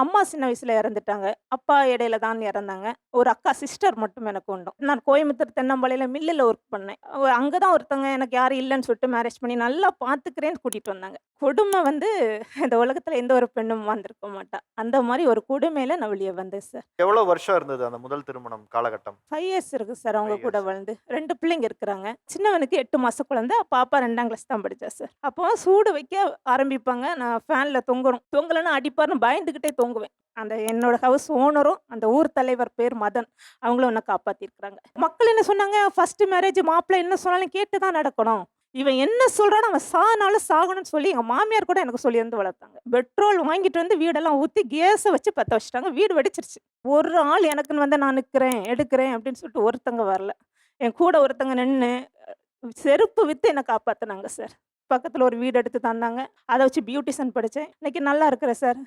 அம்மா சின்ன வயசுல இறந்துட்டாங்க. அப்பா இடையில தான் இறந்தாங்க. ஒரு அக்கா சிஸ்டர் மட்டும் எனக்கு உண்டு. நான் கோயம்புத்தூர் தென்னம்பாளையில மில்லுல ஒர்க் பண்ணேன். அங்க தான் ஒருத்தவங்க எனக்கு யாரும் இல்லன்னு சொல்லிட்டு மேரேஜ் பண்ணி நல்லா பார்த்துக்கிறேன்னு கூட்டிட்டு வந்தாங்க. கொடுமை வந்து இந்த உலகத்துல எந்த ஒரு பெண்ணும் வாழ்ந்திருக்க மாட்டா. அந்த மாரி ஒரு கொடுமையில நான் வெளிய வந்தேன் சார். எவ்வளோ வருஷம் இருந்தது அந்த முதல் திருமணம் காலகட்டம்? 5 இயர்ஸ் இருக்கு சார் அவங்க 5 கூட. வாழ்ந்து. 2 பிள்ளைங்க இருக்கிறாங்க. சின்னவனுக்கு 8 மாச குழந்தை. பாப்பா 2ஆம் கிளாஸ் தான் படிச்சா சார். அப்போ சூடு வைக்க ஆரம்பிப்பாங்க. நான் ஃபேன்ல தொங்கணும். தொங்கலன்னா அடிப்பாருன்னு பயந்துகிட்டே தூங்குவேன் அந்த என்னோட ஹவுஸ் ஓனரும், அந்த ஊர் தலைவர் பேர் மதன். அவங்களும் என்ன காப்பாற்றிருக்கிறாங்க மக்கள் என்ன சொன்னாங்க, ஃபர்ஸ்ட் மேரேஜ் மாப்பிள்ளை என்ன சொன்னாலும் கேட்டு தான் நடக்கணும். இவன் என்ன சொல்கிறான் அவன் சானாலும் சாகணும்னு சொல்லி எங்கள் மாமியார் கூட எனக்கு சொல்லி வந்து வளர்த்தாங்க. பெட்ரோல் வாங்கிட்டு வந்து வீடெல்லாம் ஊற்றி கேஸை வச்சு பற்ற வச்சுட்டாங்க. வீடு வெடிச்சிருச்சு. ஒரு ஆள் எனக்குன்னு வந்து நான் நிற்கிறேன் எடுக்கிறேன் அப்படின்னு சொல்லிட்டு ஒருத்தங்க வரல. என் கூட ஒருத்தங்க நின்று செருப்பு விற்று என்னை காப்பாற்றினாங்க சார். பக்கத்தில் ஒரு வீடு எடுத்து தந்தாங்க. அதை வச்சு பியூட்டிஷன் படித்தேன் இன்னைக்கு நல்லா இருக்கிறேன் சார்.